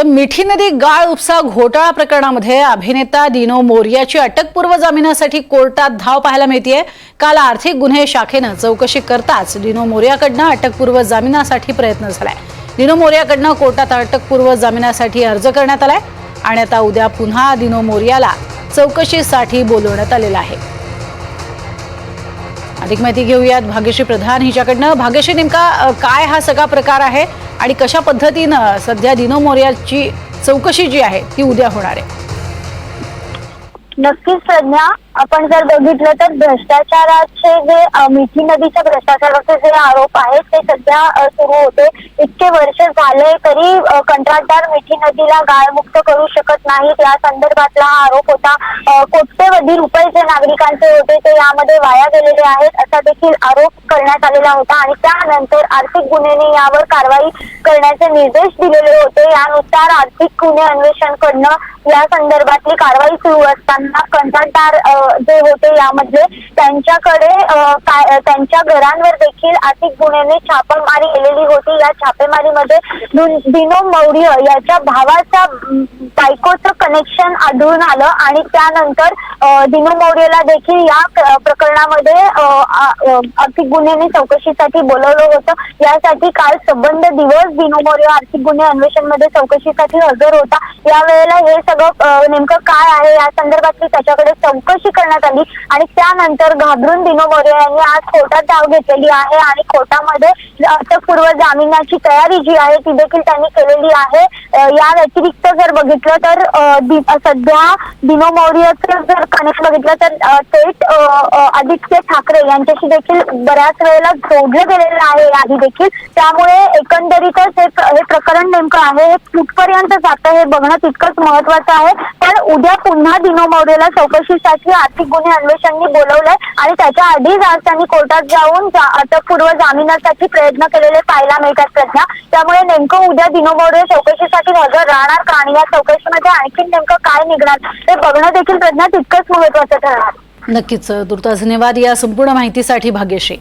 तर मिठी नदी गाळ उपसा घोटाळा प्रकरणामध्ये अभिनेता दिनो मोरियाची अटकपूर्व जामिनासाठी कोर्टात धाव पाहायला मिळतीये. काल आर्थिक गुन्हे शाखेनं चौकशी करताच दिनो मोर्याकडनं अटकपूर्व जामिनासाठी प्रयत्न झालाय. दिनो मोर्याकडनं कोर्टात अटकपूर्व जामिनासाठी अर्ज करण्यात आलाय आणि आता उद्या पुन्हा दिनो मोर्याला चौकशीसाठी बोलवण्यात आलेलं आहे. अधिक माहिती घेऊयात भाग्यश्री प्रधान हिच्याकडनं. भाग्यश्री नेमका काय हा सगळा प्रकार आहे आणि कशा पद्धतीनं सध्या दिनो मोर्याची चौकशी जी आहे ती उद्या होणार आहे? नक्कीच संज्ञा आपण जर बघितलं तर भ्रष्टाचाराचे जे मिठी नदीच्या भ्रष्टाचाराचे जे आरोप आहेत ते सध्या सुरू होते. इतके वर्ष झाले तरी कंत्राटदार मिठी नदीला गाळमुक्त करू शकत नाहीत. या संदर्भातला हा आरोप होता. कोट्यवधी रुपये जे नागरिकांचे होते ते यामध्ये वाया गेलेले आहेत असा देखील आरोप करण्यात आलेला होता. आणि त्यानंतर आर्थिक गुन्ह्याने यावर कारवाई करण्याचे निर्देश दिलेले होते. यानुसार आर्थिक गुन्हे अन्वेषणकडनं या संदर्भातली कारवाई सुरू असताना कंत्राटदार जे होते यामधले त्यांच्याकडे त्यांच्या घरांवर देखील आर्थिक गुन्ह्याने छापेमारी केलेली होती. या छापेमारीमध्ये दिनो मौर्य याच्या भावाचा बायकोचं कनेक्शन आढळून आलं आणि त्यानंतर दिनो मौर्यला देखील या प्रकरणामध्ये आर्थिक गुन्ह्याने चौकशीसाठी बोलवलं होतं. यासाठी काल संबंध दिवस दिनो मौर्य आर्थिक गुन्हे अन्वेषणमध्ये चौकशीसाठी हजर होता. यावेळेला हे सगळं नेमकं काय आहे? या संदर्भातली त्याच्याकडे चौकशी करण्यात आली. आणि त्यानंतर घाबरून दिनो मोरे यांनी आज कोर्टात धाव घेतलेली आहे आणि कोर्टामध्ये अटकपूर्व जामिनाची तयारी जी आहे ती देखील त्यांनी केलेली आहे. या व्यतिरिक्त जर बघितलं तर सध्या दिनो मौर्यचं जर कनेक्ट बघितलं तर थेट आदित्य ठाकरे यांच्याशी देखील बऱ्याच वेळेला जोडलं गेलेलं आहे आधी देखील. त्यामुळे एकंदरीतच हे हे प्रकरण नेमकं आहे हे कुठपर्यंत जातं हे बघणं तितकंच महत्वाचं आहे. पण उद्या पुन्हा दिनो मौर्यला चौकशीसाठी आर्थिक गुन्हे अन्वेषणनी बोलवलंय आणि त्याच्या आधीच आज त्यांनी कोर्टात जाऊन जा- अटकपूर्व जामिनासाठी प्रयत्न केलेले पाहायला मिळतात प्रज्ञा त्यामुळे नेमकं उद्या दिनो चौकशीसाठी हजर राहणार का? आणि या चौकशीमध्ये आणखी नेमकं काय निघणार? हे बघणं देखील प्रज्ञा तितकंच महत्वाचं ठरणार. नक्कीच तुर्तास धन्यवाद या संपूर्ण माहितीसाठी भाग्यश्री.